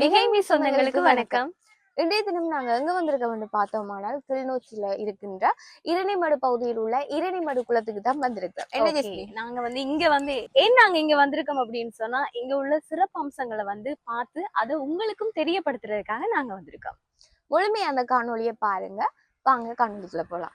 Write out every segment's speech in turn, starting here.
பிகைமி சொந்தங்களுக்கு வணக்கம். இன்றைய தினம் நாங்க எங்க வந்திருக்கோம் என்று பார்த்தோமானால் கிளிநொச்சியில இருக்கின்ற இரணிமடு பகுதியில் உள்ள இரணிமடு குளத்துக்கு தான் வந்திருக்கோம் என்ன நாங்க வந்து இங்க வந்து ஏன் நாங்க இங்க வந்திருக்கோம் அப்படின்னு சொன்னா இங்க உள்ள சிறப்பு அம்சங்களை வந்து பார்த்து அதை உங்களுக்கும் தெரியப்படுத்துறதுக்காக நாங்க வந்திருக்கோம். முழுமையா அந்த காணொளியை பாருங்க. வாங்க காணொளிக்குள்ள போலாம்.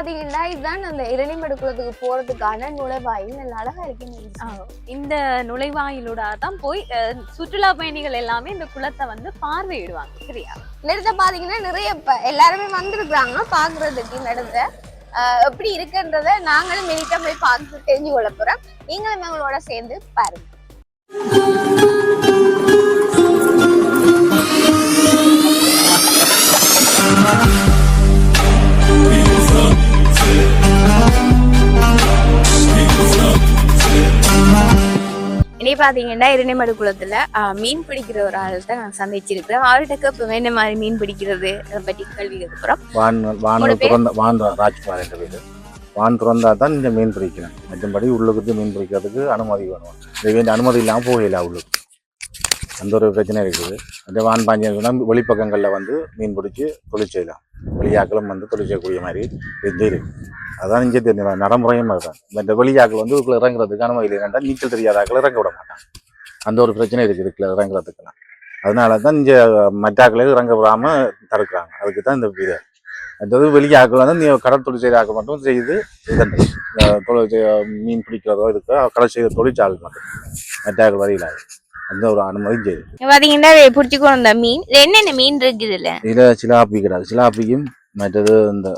பாத்தீங்கன்னா இதுதான் அந்த இரணிமடு குளத்துக்கு போறதுக்கான நுழைவாயில். நல்ல அழகா இருக்கு இந்த நுழைவாயிலோட தான் போய் சுற்றுலா பயணிகள் எல்லாமே இந்த குளத்தை வந்து பார்வையிடுவாங்க சரியா? இடத்த பாத்தீங்கன்னா நிறைய எல்லாருமே வந்திருக்கிறாங்க பாக்குறதுக்கு இந்த இடத்த. எப்படி இருக்குன்றத நாங்களும் மெனிட்டா போய் பார்த்து தெரிஞ்சு கொள்ள போறோம். நீங்களும் எங்களோட சேர்ந்து பாருங்க. இனி பாத்தீங்கன்னா இரணிமடு குளத்துல மீன் பிடிக்கிற ஒரு ஆள் தான் நான் சந்திச்சிருக்கிறேன். அவர்கிட்ட இப்ப என்ன மாதிரி மீன் பிடிக்கிறது? அதை பற்றி கேள்வி கேட்கிறோம் வான் வான் உங்களோட பேர்? துறந்த வான் ராஜ்குமார் என்ற பேர் வான் திறந்தா தான் இந்த மீன் பிடிக்கணும் மற்றபடி உள்ளுக்கு மீன் பிடிக்கிறதுக்கு அனுமதி வேணும். இந்த அனுமதி இல்லாமல் போகல உள்ளுக்கு. அந்த ஒரு பிரச்சனை இருக்குது. அந்த வான் பாஞ்சா வெளிப்பக்கங்களில் வந்து மீன் பிடிச்சி தொழில் செய்யலாம். வெளியாக்களும் வந்து தொழில் செய்யக்கூடிய மாதிரி இது இருக்குது அதான் இங்கே தெரிஞ்ச நடைமுறையும் அதுதான். இந்த வெளியாக்கள் வந்து இதுக்குள்ள இறங்குறதுக்கான வகையில் இருந்தால் நீச்சல் தெரியாதாக்கள் இறங்க விட மாட்டாங்க. அந்த ஒரு பிரச்சனை இருக்குது இதுக்குள்ள இறங்குறதுக்கெல்லாம். அதனால தான் இங்கே மற்றாக்களே இறங்க விடாமல் தடுக்கிறாங்க. அதுக்கு தான் இந்த இது. அதாவது வெளியே ஆக்கள் வந்து நீ கடல் தொழில் செய்கிற ஆக்கள் மட்டும் செய்து இதன் தொழில் மீன் பிடிக்கிறதோ இதுக்கு கடல் செய்கிற தொழிற்சாலை மட்டும். மற்ற ஆக்கள் வரையில் அந்த ஒரு அனுமதி செய்யுது பாத்தீங்கன்னா பிடிச்சிக்கோ அந்த மீன். என்னென்ன மீன் இருக்குது இல்ல இதில் சிலாப்பி கிடக்கு. சிலாப்பியும் மற்றது இந்த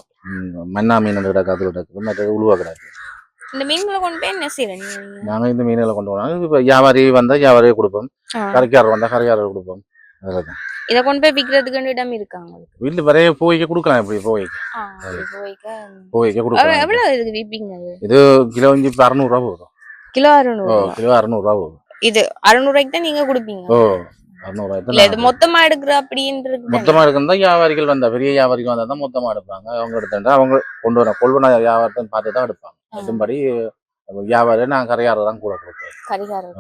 மன்னா மீன் கிடக்கு அது கிடக்கு. மற்றது உழுவா கிடக்கு. இந்த மீன்களை கொண்டு போய் என்ன செய்யறீங்க நாங்கள் இந்த மீன்களை கொண்டு வரோம் இப்போ வியாபாரி வந்தால் வியாபாரியே கொடுப்போம். கரைக்காரர் வந்தால் கரைக்காரர் கொடுப்போம். அதுதான் இத கொண்டு போய் விக்கிறதுக்கு இடம் இருக்காங்க வீட்டில் வரைய போய்க்க கொடுக்கலாம் இப்படி போய்க்க போய்க்க கொடுக்கலாம். எவ்வளவு இதுக்கு விப்பீங்க அது? இது கிலோ இஞ்சி இப்போ போகுது கிலோ அறுநூறு கிலோ அறநூறுவா போகுது இது அறுநூறுவாய்க்கு தான் நீங்க கொடுப்பீங்க. ஓ இல்ல இது மொத்தமா எடுக்கிற அப்படின்றது மொத்தமா எடுக்கிறதா? வியாபாரிகள் வந்தா பெரிய வியாபாரிகள் வந்தா தான் மொத்தமா எடுப்பாங்க. அவங்க எடுத்துட்டா அவங்க கொண்டு வர கொள்வன வியாபாரத்தை பார்த்து தான் எடுப்பாங்க. மற்றும்படி வியாபாரி நான் கரையாறு தான் கூட கொடுப்பேன். கரிகாரம்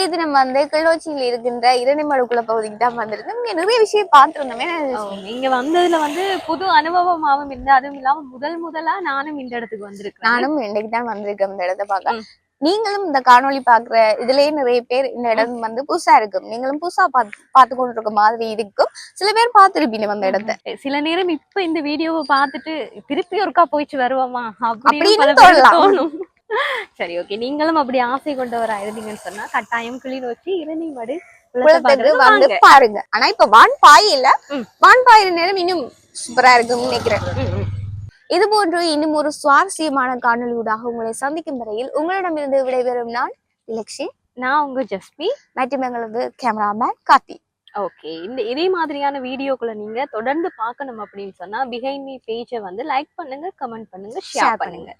இன்றைய தினம் வந்து கிளோச்சியில் இருக்கின்ற இரணிமடுக்குள்ள பகுதிக்கு தான் வந்திருந்தோம் இங்க நிறைய விஷயம் பார்த்திருந்தோமே. நீங்க வந்ததுல வந்து புது அனுபவமாவும் இருந்து அதுவும் இல்லாம முதல் முதலா நானும் இந்த இடத்துக்கு வந்திருக்கேன் நானும் இன்னைக்கு தான் வந்திருக்கேன் இந்த இடத்த பார்க்க. நீங்களும் இந்த காணொளி பாக்குற இதுலயே நிறைய பேர் இந்த இடம் வந்து புதுசா இருக்கும். நீங்களும் புதுசா பார்த்து பார்த்து கொண்டு இருக்க மாதிரி இருக்கும். சில பேர் பார்த்திருப்பீங்க அந்த இடத்த. சில நேரம் இப்ப இந்த வீடியோவை பார்த்துட்டு திருப்பி ஒருக்கா போயிட்டு வருவோமா? அப்படின்னு. தோணும். சரி ஓகே நீங்களும் அப்படி ஆசை கொண்டவரா இருந்தீங்கன்னு சொன்னா கட்டாயம் கிளி வச்சு இரணி மடு. குளத்துக்கு வந்து பாருங்க. ஆனா இப்ப வான் பாய் இல்ல. ம். வான் பாயிற நேரம் இன்னும் சூப்பரா இருக்கும்னு நினைக்கிறேன். இது போன்று இன்னும் ஒரு சுவாரஸ்யமான காணொலியூடாக உங்களை சந்திக்கும் வரையில் உங்களிடமிருந்து விடைபெறும் நான் இலக்ஷி நான் உங்க ஜஸ்மி மற்றும் எங்களது கேமராமேன் கார்த்தி. ஓகே இந்த இதே மாதிரியான வீடியோக்களை நீங்க தொடர்ந்து பார்க்கணும் அப்படின்னு சொன்னா பிஹைண்ட் மீ பேஜை வந்து லைக் பண்ணுங்க கமெண்ட் பண்ணுங்க ஷேர் பண்ணுங்க.